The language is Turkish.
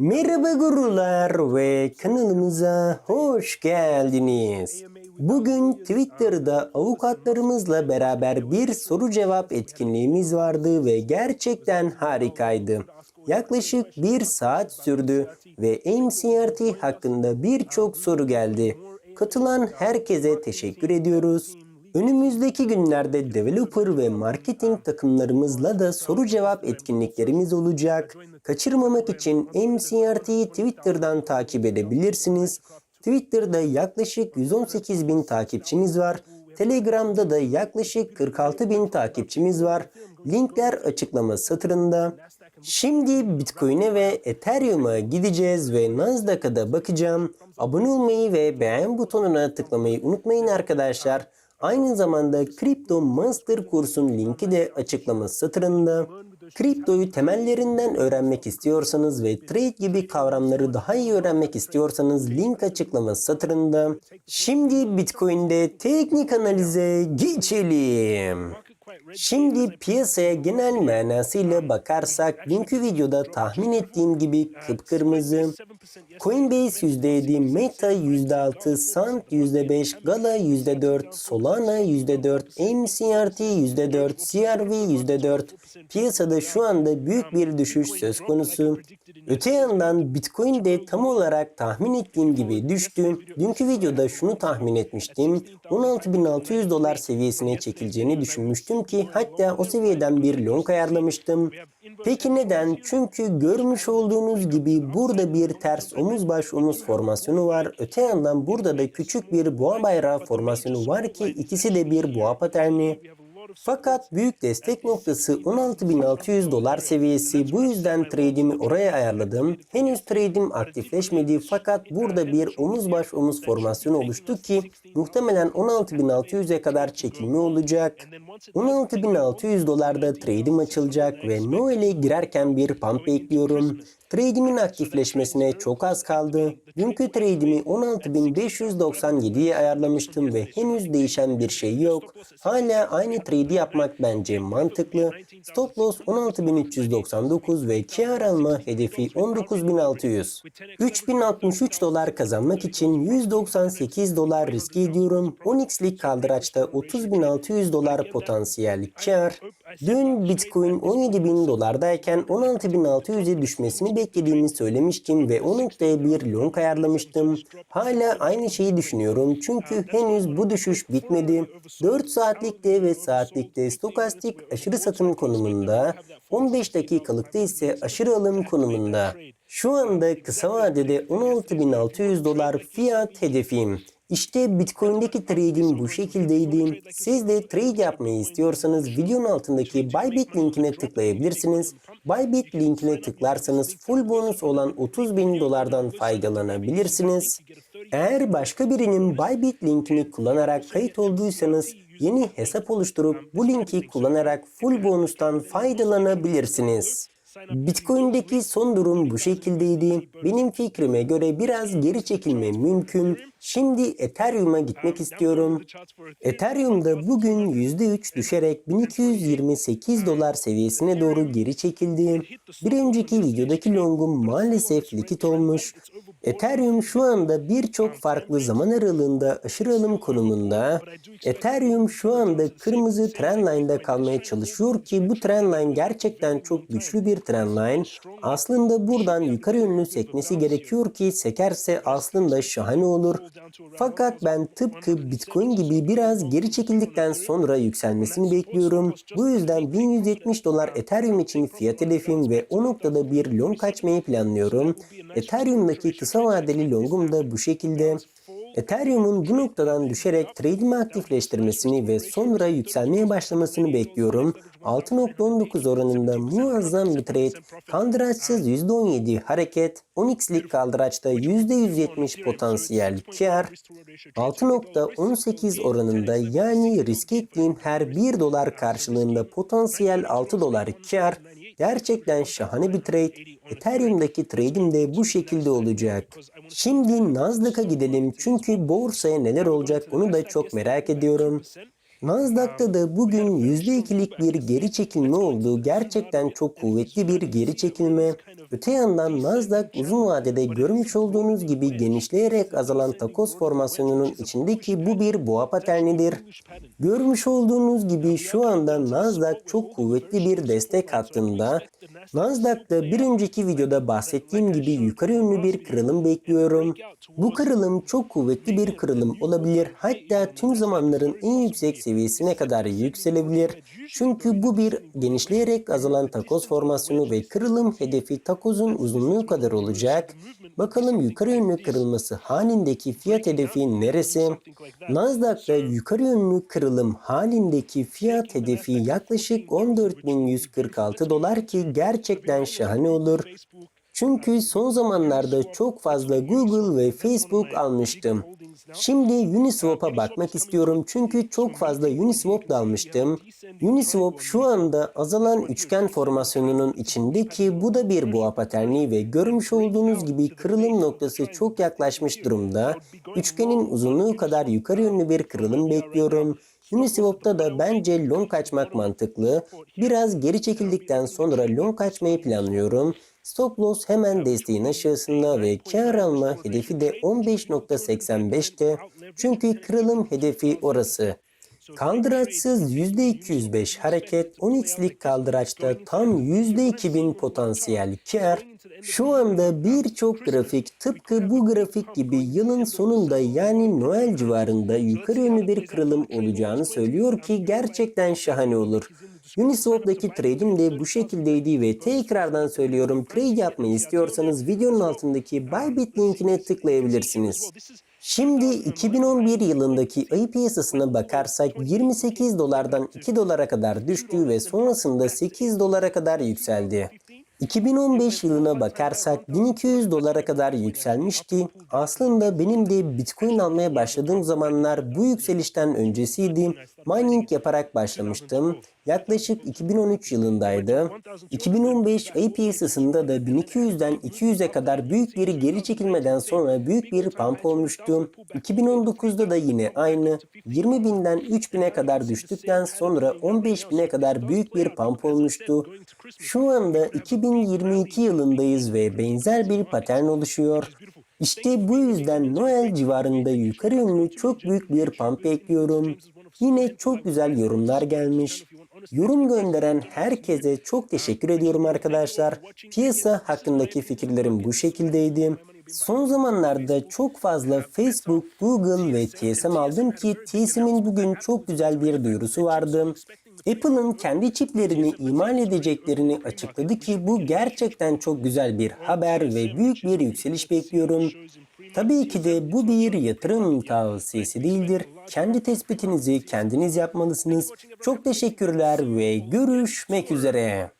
Merhaba gurular ve kanalımıza hoş geldiniz. Bugün Twitter'da avukatlarımızla beraber bir soru cevap etkinliğimiz vardı ve gerçekten harikaydı. Yaklaşık bir saat sürdü ve MCRT hakkında birçok soru geldi. Katılan herkese teşekkür ediyoruz. Önümüzdeki günlerde developer ve marketing takımlarımızla da soru cevap etkinliklerimiz olacak. Kaçırmamak için MCRT'yi Twitter'dan takip edebilirsiniz. Twitter'da yaklaşık 118 bin takipçimiz var. Telegram'da da yaklaşık 46 bin takipçimiz var. Linkler açıklama satırında. Şimdi Bitcoin'e ve Ethereum'a gideceğiz ve Nasdaq'a da bakacağım. Abone olmayı ve beğen butonuna tıklamayı unutmayın arkadaşlar. Aynı zamanda Crypto Master kursun linki de açıklama satırında. Kriptoyu temellerinden öğrenmek istiyorsanız ve trade gibi kavramları daha iyi öğrenmek istiyorsanız link açıklama satırında. Şimdi Bitcoin'de teknik analize geçelim. Şimdi piyasaya genel manasıyla bakarsak dünkü videoda tahmin ettiğim gibi kıpkırmızı. Coinbase %7, Meta %6, Sant %5, Gala %4, Solana %4, MCRT %4, CRV %4. Piyasada şu anda büyük bir düşüş söz konusu. Öte yandan Bitcoin de tam olarak tahmin ettiğim gibi düştü. Dünkü videoda şunu tahmin etmiştim. 16.600 dolar seviyesine çekileceğini düşünmüştüm ki hatta o seviyeden bir long ayarlamıştım. Peki neden? Çünkü görmüş olduğunuz gibi burada bir ters omuz baş omuz formasyonu var. Öte yandan burada da küçük bir boğa bayrağı formasyonu var ki ikisi de bir boğa paterni. Fakat büyük destek noktası 16.600 dolar seviyesi. Bu yüzden trade'imi oraya ayarladım. Henüz trade'im aktifleşmedi fakat burada bir omuz baş omuz formasyonu oluştu ki muhtemelen 16.600'e kadar çekilme olacak. 16.600 dolarda trade'im açılacak ve Noel'e girerken bir pump bekliyorum. Trade'imin aktifleşmesine çok az kaldı. Dünkü trade'imi 16.597'ye ayarlamıştım ve henüz değişen bir şey yok. Hala aynı trade'i yapmak bence mantıklı. Stop loss 16.399 ve kar alma hedefi 19.600. 3063 dolar kazanmak için 198 dolar riske ediyorum. 10x'lik kaldıraçta 30.600 dolar potansiyel kar. Dün Bitcoin 17.000 dolardayken 16.600'e düşmesini beklediğimi söylemiştim ve o noktaya bir long ayarlamıştım. Hala aynı şeyi düşünüyorum çünkü henüz bu düşüş bitmedi. 4 saatlikte ve saatlikte stokastik aşırı satım konumunda, 15 dakikalıkta ise aşırı alım konumunda. Şu anda kısa vadede 16.600 dolar fiyat hedefim. İşte Bitcoin'deki trade'im bu şekildeydi. Siz de trade yapmayı istiyorsanız videonun altındaki Bybit linkine tıklayabilirsiniz. Bybit linkine tıklarsanız full bonus olan 30 bin dolardan faydalanabilirsiniz. Eğer başka birinin Bybit linkini kullanarak kayıt olduysanız yeni hesap oluşturup bu linki kullanarak full bonustan faydalanabilirsiniz. Bitcoin'deki son durum bu şekildeydi. Benim fikrime göre biraz geri çekilme mümkün. Şimdi Ethereum'a gitmek istiyorum. Ethereum'da bugün %3 düşerek 1228 dolar seviyesine doğru geri çekildi. Bir önceki videodaki longum maalesef likit olmuş. Ethereum şu anda birçok farklı zaman aralığında aşırı alım konumunda. Ethereum şu anda kırmızı trendline'da kalmaya çalışıyor ki bu trendline gerçekten çok güçlü bir trendline. Aslında buradan yukarı yönlü sekmesi gerekiyor ki sekerse aslında şahane olur. Fakat ben tıpkı Bitcoin gibi biraz geri çekildikten sonra yükselmesini bekliyorum. Bu yüzden 1170 dolar Ethereum için fiyat hedefim ve o noktada bir long kaçmayı planlıyorum. Ethereum'daki kısa vadeli longum da bu şekilde. Ethereum'un bu noktadan düşerek trade'imi aktifleştirmesini ve sonra yükselmeye başlamasını bekliyorum. 6.19 oranında muazzam bir trade, kaldıraçsız %17 hareket, 10x'lik kaldıraçta %170 potansiyel kar, 6.18 oranında yani risk ettiğim her 1 dolar karşılığında potansiyel 6 dolar kar, gerçekten şahane bir trade. Ethereum'daki trade'im de bu şekilde olacak. Şimdi Nasdaq'a gidelim çünkü borsaya neler olacak onu da çok merak ediyorum. Nasdaq'ta da bugün %2'lik bir geri çekilme oldu. Gerçekten çok kuvvetli bir geri çekilme. Öte yandan Nasdaq uzun vadede görmüş olduğunuz gibi genişleyerek azalan takoz formasyonunun içindeki bu bir boğa paternidir. Görmüş olduğunuz gibi şu anda Nasdaq çok kuvvetli bir destek hattında. Nasdaq'ta bir önceki videoda bahsettiğim gibi yukarı yönlü bir kırılım bekliyorum. Bu kırılım çok kuvvetli bir kırılım olabilir. Hatta tüm zamanların en yüksek seviyesine kadar yükselebilir. Çünkü bu bir genişleyerek azalan takoz formasyonu ve kırılım hedefi takozun uzunluğu kadar olacak. Bakalım yukarı yönlü kırılması halindeki fiyat hedefi neresi? Nasdaq'ta yukarı yönlü kırılım halindeki fiyat hedefi yaklaşık 14.146 dolar ki gerçekten şahane olur. Çünkü son zamanlarda çok fazla Google ve Facebook almıştım. Şimdi Uniswap'a bakmak istiyorum çünkü çok fazla Uniswap da almıştım. Uniswap şu anda azalan üçgen formasyonunun içindeki bu da bir boğa paterni ve görmüş olduğunuz gibi kırılım noktası çok yaklaşmış durumda. Üçgenin uzunluğu kadar yukarı yönlü bir kırılım bekliyorum. Uniswap'ta da bence long açmak mantıklı. Biraz geri çekildikten sonra long açmayı planlıyorum. Stop loss hemen desteğin aşağısında ve kar alma hedefi de 15.85'te. Çünkü kırılım hedefi orası. Kaldıraçsız %205 hareket 10x'lik kaldıraçta tam %2000 potansiyel kar. Şu anda birçok grafik tıpkı bu grafik gibi yılın sonunda yani Noel civarında yukarı yönlü bir kırılım olacağını söylüyor ki gerçekten şahane olur. Uniswap'daki trade'im de bu şekildeydi ve tekrardan söylüyorum trade yapmayı istiyorsanız videonun altındaki Bybit linkine tıklayabilirsiniz. Şimdi 2011 yılındaki ayı piyasasına bakarsak 28 dolardan 2 dolara kadar düştü ve sonrasında 8 dolara kadar yükseldi. 2015 yılına bakarsak 1200 dolara kadar yükselmişti. Aslında benim de Bitcoin almaya başladığım zamanlar bu yükselişten öncesiydi. Mining yaparak başlamıştım. Yaklaşık 2013 yılındaydı. 2015 ayı piyasasında da 1200'den 200'e kadar büyük bir geri çekilmeden sonra büyük bir pump olmuştu. 2019'da da yine aynı. 20.000'den 3.000'e kadar düştükten sonra 15.000'e kadar büyük bir pump olmuştu. Şu anda 2022 yılındayız ve benzer bir patern oluşuyor. İşte bu yüzden Noel civarında yukarı yönlü çok büyük bir pump bekliyorum. Yine çok güzel yorumlar gelmiş. Yorum gönderen herkese çok teşekkür ediyorum arkadaşlar. Piyasa hakkındaki fikirlerim bu şekildeydi. Son zamanlarda çok fazla Facebook, Google ve TSM aldım ki TSM'in bugün çok güzel bir duyurusu vardı. Apple'ın kendi çiplerini imal edeceklerini açıkladı ki bu gerçekten çok güzel bir haber ve büyük bir yükseliş bekliyorum. Tabii ki de bu bir yatırım tavsiyesi değildir. Kendi tespitinizi kendiniz yapmalısınız. Çok teşekkürler ve görüşmek üzere.